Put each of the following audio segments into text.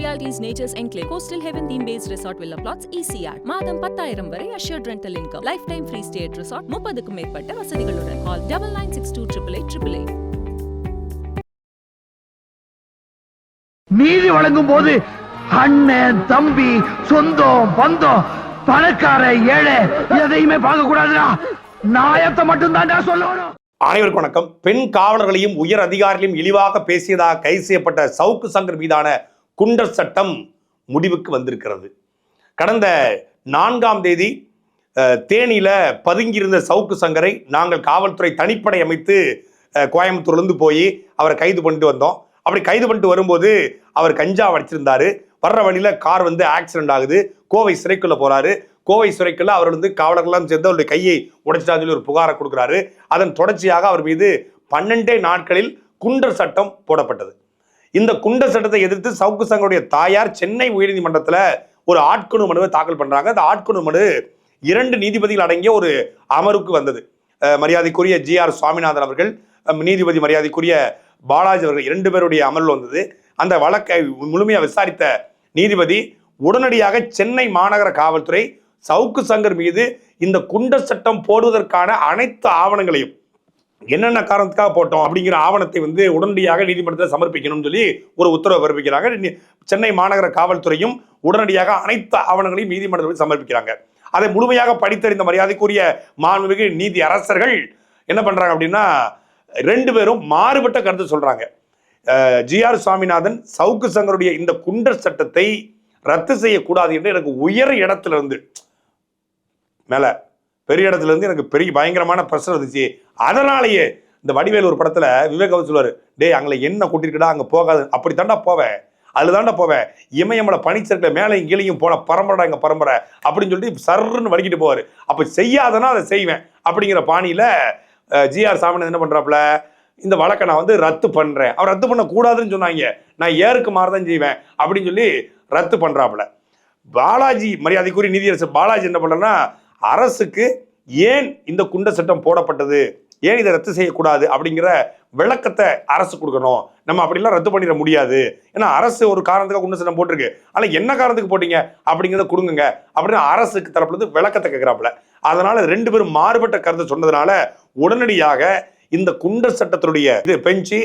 Realty's Nature's Enclave, Coastal Heaven theme-based resort villa plots, ECR. மாதம் பத்தாயிரம் வரை assured rental income. Lifetime free stay at resort. முப்பதுக்கும் மேற்பட்ட வசதிகளுடன். Call double nine six two triple eight triple eight. நீதி வழங்கும் போது அண்ணன் தம்பி சொந்தம் பந்தம் பணக்கார ஏழை எதையுமே பார்க்க கூடாதுடா நாயத்தை மட்டும் தான்டா சொல்லணும் அனைவருக்கும் வணக்கம் பெண் காவலர்களையும் உயர் அதிகாரிகளையும் இழிவாக பேசியதாக கைது செய்யப்பட்ட சவுக்கு சங்கர் மீதான குண்டர் சட்டம் முடிவுக்கு வந்திருக்கிறது. கடந்த நான்காம் தேதி தேனியில் தேனியில பதுங்கியிருந்த சவுக்கு சங்கரை நாங்கள் காவல்துறை தனிப்படை அமைத்து கோயம்புத்தூர்லேருந்து போய் அவரை கைது பண்ணிட்டு வந்தோம். அப்படி கைது பண்ணிட்டு வரும்போது அவர் கஞ்சா வச்சிருந்தாரு வர்ற வழியில கார் வந்து ஆக்சிடென்ட் ஆகுது. கோவை சிறைக்குள்ள போறாரு. கோவை சிறைக்குள்ள அவர் வந்து காவலர்கள்லாம் சேர்ந்து அவருடைய கையை உடைச்சிட்டான்னு சொல்லி ஒரு புகாரை கொடுக்குறாரு. அதன் தொடர்ச்சியாக அவர் மீது பன்னெண்டே நாட்களில் குண்டர் சட்டம் போடப்பட்டது. இந்த குண்ட சட்டத்தை எதிர்த்து சவுக்கு சங்கருடைய தாயார் சென்னை உயர்நீதிமன்றத்தில் ஒரு ஆட்கொணு மனுவை தாக்கல் பண்ணுறாங்க அந்த ஆட்கொணு மனு இரண்டு நீதிபதிகள் அடங்கிய ஒரு அமருக்கு வந்தது. மரியாதைக்குரிய ஜி ஆர் சுவாமிநாதன் அவர்கள் நீதிபதி மரியாதைக்குரிய பாலாஜி அவர்கள் இரண்டு பேருடைய அமர்வில் வந்தது. அந்த வழக்கை முழுமையாக விசாரித்த நீதிபதி உடனடியாக சென்னை மாநகர காவல்துறை சவுக்கு சங்கர் மீது இந்த குண்ட சட்டம் போடுவதற்கான அனைத்து ஆவணங்களையும் என்னென்ன காரணத்துக்காக போட்டோம் அப்படிங்கிற ஆவணத்தை வந்து உடனடியாக நீதிமன்றத்தில் சமர்ப்பிக்கணும்னு சொல்லி ஒரு உத்தரவை பிறப்பிக்கிறாங்க. சென்னை மாநகர காவல்துறையும் உடனடியாக அனைத்து ஆவணங்களையும் நீதிமன்றத்தில் சமர்ப்பிக்கிறாங்க. அதை முழுமையாக படித்தறிந்த மரியாதைக்குரிய மாண்புமிகு நீதி அரசர்கள் என்ன பண்ணுறாங்க அப்படின்னா ரெண்டு பேரும் மாறுபட்ட கருத்து சொல்கிறாங்க ஜிஆர் சுவாமிநாதன் சவுக்கு சங்கருடைய இந்த குண்டர் சட்டத்தை ரத்து செய்யக்கூடாது என்று எனக்கு உயர் இடத்துல இருந்து மேலே பெரிய இடத்துல இருந்து எனக்கு பெரிய பயங்கரமான பிரஷர் இருந்துச்சு அதனாலேயே இந்த வடிவேல் ஒரு படத்துல விவேக் அவர் டேய் அங்கே என்ன கூட்டிருக்கடா? அங்கே போகாது. அப்படி தாண்டா போவேன் அதில் தாண்டா போவேன் இமயமலை பனிச்சருக்கில் மேலையும் கீழையும் போன பரம்பரைடா எங்கள் பரம்பரை. அப்படின்னு சொல்லிட்டு சர்ன்னு வடிக்கிட்டு போவார். அப்போ செய்யாதனா அதை செய்வேன் அப்படிங்கிற பாணியில் ஜிஆர் சாமிநாதன் என்ன பண்ணுறாப்புல இந்த வழக்கை நான் வந்து ரத்து பண்ணுறேன் அவர் ரத்து பண்ணக்கூடாதுன்னு சொன்னாங்க. நான் ஏருக்கு மாறதான் செய்வேன். அப்படின்னு சொல்லி ரத்து பண்ணுறாப்புல பாலாஜி மரியாதைக்குரிய நீதியரசர் பாலாஜி என்ன பண்ணுறேன்னா அரசுக்கு ஏன் இந்த குண்ட சட்டம் போடப்பட்டது? ஏன் இதை ரத்து செய்யக்கூடாது? அப்படிங்கிற விளக்கத்தை அரசு கொடுக்கணும். நம்ம அப்படிலாம் ரத்து பண்ணிட முடியாது. ஏன்னா அரசு ஒரு காரணத்துக்காக குண்ட சட்டம் போட்டிருக்கு. ஆனால் என்ன காரணத்துக்கு போட்டீங்க? அப்படிங்கிறத கொடுங்க அப்படின்னு அரசுக்கு தரப்புல இருந்து விளக்கத்தை கேட்குறாப்புல அதனால ரெண்டு பேரும் மாறுபட்ட கருத்தை சொன்னதுனால உடனடியாக இந்த குண்டர் சட்டத்தினுடைய இது பெஞ்சு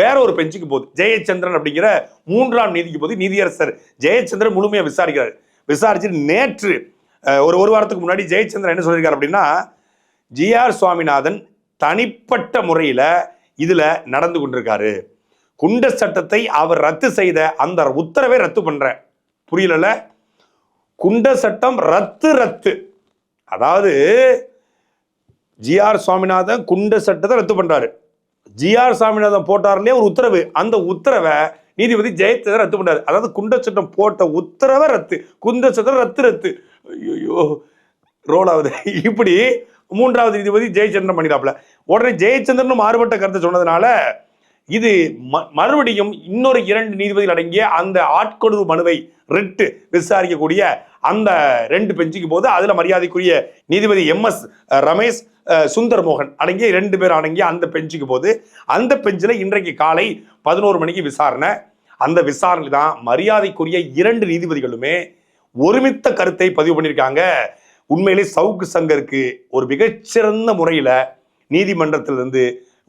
வேற ஒரு பெஞ்சுக்கு போகுது. ஜெயச்சந்திரன் அப்படிங்கிற மூன்றாம் நீதிக்கு போது நீதியரசர் ஜெயச்சந்திரன் முழுமையாக விசாரிக்கிறார். விசாரிச்சு நேற்று ஒரு ஒரு வாரத்துக்கு முன்னாடி ஜெயச்சந்திரன் என்ன சொல்லியிருக்காரு அப்படின்னா ஜிஆர் சுவாமிநாதன் தனிப்பட்ட முறையில் இதில் நடந்து கொண்டிருக்காரு. குண்ட சட்டத்தை அவர் ரத்து செய்த அந்த உத்தரவை ரத்து பண்றேன் புரியலல குண்ட சட்டம் ரத்து ரத்து. அதாவது ஜிஆர் சுவாமிநாதன் குண்ட சட்டத்தை ரத்து பண்றாரு. ஜிஆர் சுவாமிநாதன் போட்டார்லயே ஒரு உத்தரவு. அந்த உத்தரவை நீதிபதி ஜெயச்சந்திரன் ரத்து பண்றாரு. அதாவது குண்ட சட்டம் போட்ட உத்தரவை ரத்து. குண்ட சட்டம் ரத்து ரத்து. ஐயோ ரோல் ஆகுது இப்படி மூன்றாவது நீதிபதி ஜெயச்சந்திரன் பண்ணிடாப்ல உடனே ஜெயச்சந்திரன் மாறுபட்ட கருத்தை சொன்னதுனால இது ம- மறுபடியும் இன்னொரு இரண்டு நீதிபதிகள் அடங்கிய அந்த ஆட்கொணர்வு மனுவை ரிட்டு விசாரிக்கக்கூடிய அந்த ரெண்டு பெஞ்சுக்கு போது அதுல மரியாதைக்குரிய நீதிபதி எம் எஸ் ரமேஷ் சுந்தர் மோகன் அடங்கிய ரெண்டு பேர் அடங்கிய அந்த பெஞ்சுக்கு போது அந்த பெஞ்சில் இன்றைக்கு காலை பதினோரு மணிக்கு விசாரணை. அந்த விசாரணை தான் மரியாதைக்குரிய இரண்டு நீதிபதிகளுமே ஒருமித்த கருத்தை பதிவு பண்ணியிருக்காங்க. உண்மையிலே சவுக்கு சங்கருக்கு ஒரு மிகச்சிறந்த முறையில் நீதிமன்றத்திலிருந்து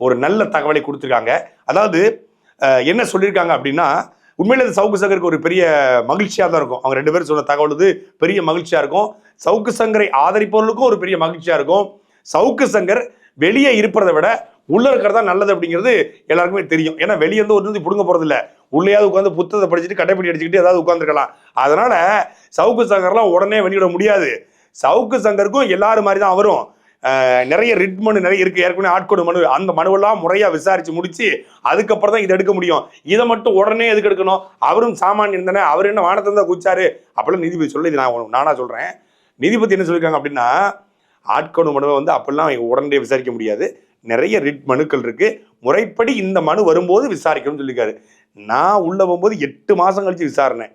ஒரு நல்ல தகவலை கொடுத்துருக்காங்க. அதாவது என்ன சொல்லியிருக்காங்க அப்படின்னா உண்மையில் இது சவுக்கு சங்கருக்கு ஒரு பெரிய மகிழ்ச்சியாக தான் இருக்கும். அவங்க ரெண்டு பேரும் சொன்ன தகவல் இது பெரிய மகிழ்ச்சியாக இருக்கும். சவுக்கு சங்கரை ஆதரிப்பவர்களுக்கும் ஒரு பெரிய மகிழ்ச்சியாக இருக்கும். சவுக்கு சங்கர் வெளியே இருப்பதை விட உள்ள இருக்கிறதா நல்லது அப்படிங்கிறது எல்லாருக்குமே தெரியும். ஏன்னா வெளியே வந்து ஒரு பிடுங்க போகிறது இல்லை உள்ளேயாவது உட்காந்து புத்தகத்தை படிச்சுட்டு கட்டைப்படி அடிச்சுக்கிட்டு ஏதாவது உட்காந்துருக்கலாம் அதனால சவுக்கு சங்கர்லாம் உடனே வெளியிட முடியாது. சவுக்கு சங்கருக்கும் எல்லாரும் மாதிரி தான் அவரும் நிறைய ரிட் மனு நிறைய இருக்கு. ஏற்கனவே ஆட்கொடு மனு அந்த மனுவெல்லாம் முறையா விசாரிச்சு முடிச்சு அதுக்கப்புறம் தான் இதை எடுக்க முடியும். இதை மட்டும் உடனே எதுக்கு எடுக்கணும்? அவரும் சாமானியன் தானே அவர் என்ன வானத்தை தான் குச்சாரு அப்பெல்லாம் நீதிபதி சொல்ல இது நான் நானா சொல்றேன். நீதிபதி என்ன சொல்லியிருக்காங்க அப்படின்னா ஆட்கொடு மனுவை வந்து அப்பெல்லாம் உடனே விசாரிக்க முடியாது. நிறைய ரிட் மனுக்கள் இருக்கு. முறைப்படி இந்த மனு வரும்போது விசாரிக்கணும்னு சொல்லியிருக்காரு நான் உள்ளே போகும்போது எட்டு மாதம் கழிச்சு விசாரணை.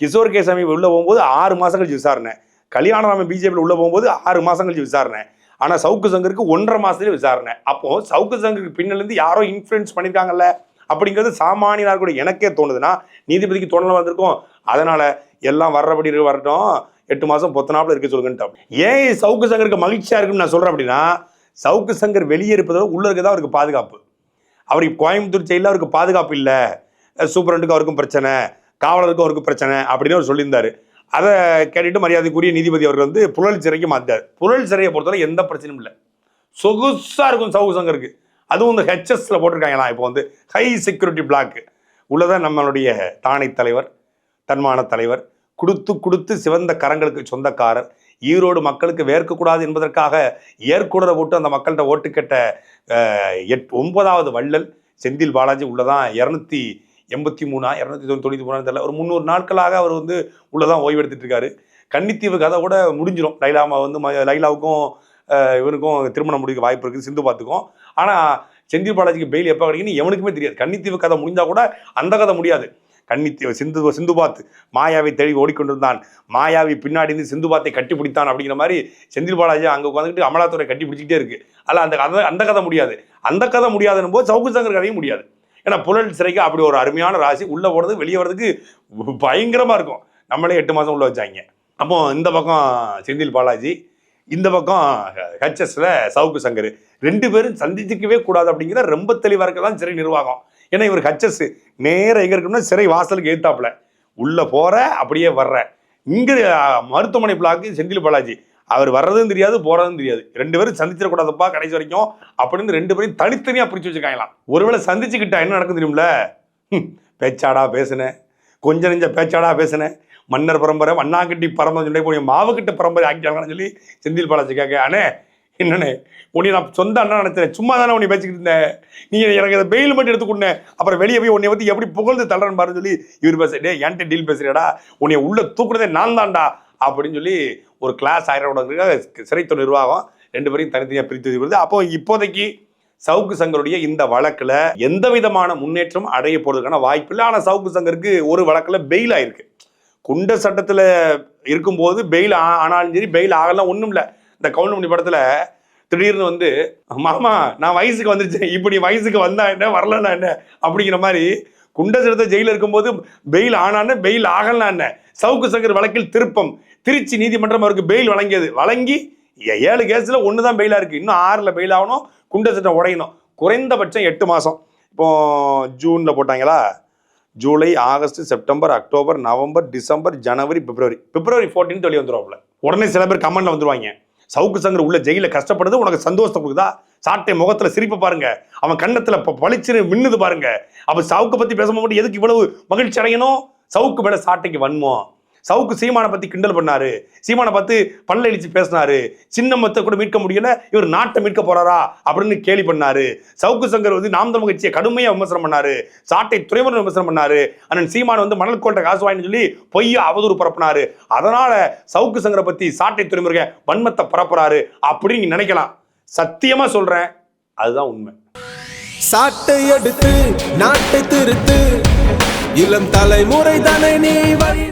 கிஷோர் கேசாமி உள்ளே போகும்போது ஆறு மாதம் கழிச்சு விசாரணை. கல்யாணராமன் பிஜேபியில் உள்ளே போகும்போது ஆறு மாதம் கழிச்சு விசாரணை. ஆனால் சவுக்கு சங்கருக்கு ஒன்றரை மாதத்துலேயே விசாரணை. அப்போது சவுக்கு சங்கருக்கு பின்னலேருந்து யாரோ இன்ஃப்ளூயன்ஸ் பண்ணியிருக்காங்கல்ல அப்படிங்கிறது சாமானியனார் கூட எனக்கே தோணுதுன்னா நீதிபதிக்கு தோணலாம் வந்திருக்கும். அதனால் எல்லாம் வர்றபடி வரட்டும். எட்டு மாதம் பொத்தனாப்பில் இருக்க சொல்லுங்கன்ட்டு ஏன் சவுக்கு சங்கருக்கு மகிழ்ச்சியாக இருக்குன்னு நான் சொல்கிறேன் அப்படின்னா சவுக்கு சங்கர் வெளியே இருப்பதோட உள்ளே இருக்கதான் அவருக்கு பாதுகாப்பு. அவருக்கு கோயம்புத்தூர் ஜெயிலில் அவருக்கு பாதுகாப்பு இல்லை. சூப்பரண்டுக்கு அவருக்கும் பிரச்சனை காவலருக்கும் அவருக்கு பிரச்சனை அப்படின்னு அவர் சொல்லியிருந்தார். அதை கேட்டுட்டு மரியாதைக்குரிய நீதிபதி அவர் வந்து புழல் சிறைக்கு மாத்தார் புழல் சிறையை பொறுத்தவரை எந்த பிரச்சனையும் இல்லை. சொகுசாக இருக்கும் சவுக்கு சங்கருக்கு அதுவும் இந்த ஹெச்எஸ்ல போட்டிருக்காங்களா இப்போ வந்து ஹை செக்யூரிட்டி பிளாக் உள்ளதான் நம்மளுடைய தானை தலைவர் தன்மான தலைவர் கொடுத்து கொடுத்து சிவந்த கரங்களுக்கு சொந்தக்காரர் ஈரோடு மக்களுக்கு வேர்க்கக்கூடாது என்பதற்காக ஏற்குடரை போட்டு அந்த மக்கள்கிட்ட ஓட்டு கேட்ட எட் ஒன்பதாவது வள்ளல் செந்தில் பாலாஜி உள்ளதான் இரநூத்தி எண்பத்தி மூணா இரநூத்தி தொண்ணூற்றி மூணான்னு தெரியல. ஒரு முந்நூறு நாட்களாக அவர் வந்து உள்ளதான் ஓய்வு எடுத்துட்டு இருக்காரு கன்னித்தீவு கதை கூட முடிஞ்சிடும் லைலாமா வந்து ம- லைலாவுக்கும் இவனுக்கும் திருமணம் முடிக்க வாய்ப்பு இருக்குது. சிந்து பார்த்துக்கும். ஆனால் செந்தில் பாலாஜிக்கு பெயில் எப்போ கிடைக்குன்னு எவனுக்குமே தெரியாது. கன்னித்தீவு கதை முடிஞ்சால் கூட அந்த கதை முடியாது. கன்னித்தீவு சிந்து சிந்துபாத் மாயாவை தேடி ஓடிக்கொண்டிருந்தான். மாயாவி பின்னாடி இருந்து சிந்துபாத்தை கட்டி பிடித்தான் அப்படிங்கிற மாதிரி செந்தில் பாலாஜி அங்கே உட்காந்துக்கிட்டு அமலாத்துறை கட்டி பிடிச்சிக்கிட்டே இருக்கு. அதில் அந்த கதை அந்த கதை முடியாது. அந்த கதை முடியாதுன்னு போது சவுக்கு சங்கர் கதையும் முடியாது. ஏன்னா புழல் சிறைக்கு அப்படி ஒரு அருமையான ராசி உள்ளே போகிறது வெளியே வர்றதுக்கு பயங்கரமாக இருக்கும். நம்மளே எட்டு மாதம் உள்ள வச்சாங்க. அப்போ இந்த பக்கம் செந்தில் பாலாஜி இந்த பக்கம் ஹெச்எஸ்ல சவுக்கு சங்கர். ரெண்டு பேரும் சந்திச்சுக்கவே கூடாது அப்படிங்கிற ரொம்ப தெளிவாக இருக்கலாம் சிறை நிர்வாகம். ஏன்னா இவர் ஹெச்எஸ் நேராக எங்க இருக்கணும்னா சிறை வாசலுக்கு ஏத்தாப்புல. உள்ள போற அப்படியே வர்ற. இங்க மருத்துவமனை பிளாக்கு செந்தில் பாலாஜி. அவர் வர்றதும் தெரியாது போறதும் தெரியாது. ரெண்டு பேரும் சந்திச்சிடக்கூடாதப்பா கடைசி வரைக்கும் அப்படின்னு ரெண்டு பேரும் தனித்தனியா பிரிச்சு வச்சுக்காங்களாம் ஒருவேளை சந்திச்சுக்கிட்டா என்ன நடக்கும் தெரியும்ல? பேச்சாடா பேசுனேன். கொஞ்ச நெஞ்ச பேச்சாடா பேசுனேன். மன்னர் பரம்பரை மண்ணாங்கட்டி பரம்பரை சொல்லி போய் மாவுக்கிட்ட பரம்பரை ஆக்கிட்டாங்கன்னு சொல்லி செந்தில் பாலாஜி கேட்க அண்ணே என்னண்ணே உன்னை நான் சொந்த அண்ணா நினைச்சேன் சும்மா தானே உன்னை பேசிக்கிட்டு இருந்தேன். நீ எனக்கு அதை பெயில் மட்டும் எடுத்து அப்புறம் வெளியே போய் உன்னை வந்து எப்படி புகழ்ந்து தள்ளுறன்னு பாருன்னு சொல்லி இவர் பேச டே என்கிட்ட டீல் பேசுறியாடா? உன்னை உள்ள தூக்குறதே நான் தான்டா அப்படின்னு சொல்லி ஒரு கிளாஸ் ஆயிரம் சிறைத்துறை நிர்வாகம் ரெண்டு பேரையும் தனித்தனியாக பிரித்து வருது அப்போ இப்போதைக்கு சவுக்கு சங்கருடைய இந்த வழக்கில் எந்த விதமான முன்னேற்றம் அடைய போறதுக்கான வாய்ப்பு இல்லை. ஆனால் சவுக்கு சங்கருக்கு ஒரு வழக்கில் பெயில் ஆயிருக்கு. குண்ட சட்டத்தில் இருக்கும்போது பெயில் ஆனாலும் சரி பெயில் ஆகலாம் ஒன்றும் இல்லை. இந்த கவுண்டமணி படத்தில் திடீர்னு வந்து மாமா நான் வயசுக்கு வந்துருச்சேன். இப்படி வயசுக்கு வந்தா என்ன வரலன்னா என்ன? அப்படிங்கிற மாதிரி குண்ட சிறுத்தை ஜெயிலில் இருக்கும்போது பெயில் ஆனான்னு பெயில் ஆகலான்னு என்ன சவுக்கு சங்கர் வழக்கில் திருப்பம். திருச்சி நீதிமன்றம் அவருக்கு பெயில் வழங்கியது. வழங்கி ஏ- ஏழு கேஸில் ஒன்று தான் பெயிலாக இருக்குது இன்னும் ஆறில் பெயில் ஆகணும். குண்ட சட்டம் உடையணும். குறைந்தபட்சம் எட்டு மாதம் இப்போ ஜூனில் போட்டாங்களா? July August September October November December ஜனவரி பிப்ரவரி. பிப்ரவரி 14 வெளியே வந்துருவாப்ல உடனே சில பேர் கமெண்டில் வந்துடுவாங்க சவுக்கு சங்கர் உள்ள ஜெயிலில் கஷ்டப்படுது உனக்கு சந்தோஷத்தை கொடுக்குதா? சாட்டை முகத்துல சிரிப்பு பாருங்க. அவன் கண்ணத்துல ப- பளிச்சுன்னு மின்னுது பாருங்க. அப்ப சவுக்கு பத்தி பேச மட்டும் எதுக்கு இவ்வளவு மகிழ்ச்சி அடையணும்? சவுக்கு மேல சாட்டைக்கு வன்மம். சவுக்கு சீமானை பத்தி கிண்டல் பண்ணாரு. சீமானை பார்த்து பல்ல இழிச்சு பேசினாரு. சின்னமத்தை கூட மீட்க முடியல. இவர் நாட்டை மீட்க போறாரா? அப்படின்னு கேலி பண்ணாரு. சவுக்கு சங்கர் வந்து நாம் தமிழ் கட்சியை கடுமையா விமர்சனம் பண்ணாரு. சாட்டை துறைமுறை விமர்சனம் பண்ணாரு. அண்ணன் சீமான் வந்து மணல் கோட்டை காசு வாங்கி சொல்லி பொய்யா அவதூறு பரப்புனாரு. அதனால சவுக்கு சங்கரை பத்தி சாட்டை துறைமுறை வன்மத்தை பரப்புறாரு அப்படின்னு நீங்க நினைக்கலாம். சத்தியமா சொல்றேன் அதுதான் உண்மை. சாட்டை எடுத்து நாட்டை திருத்து. இளம் தலைமுறை தானே நீ வழி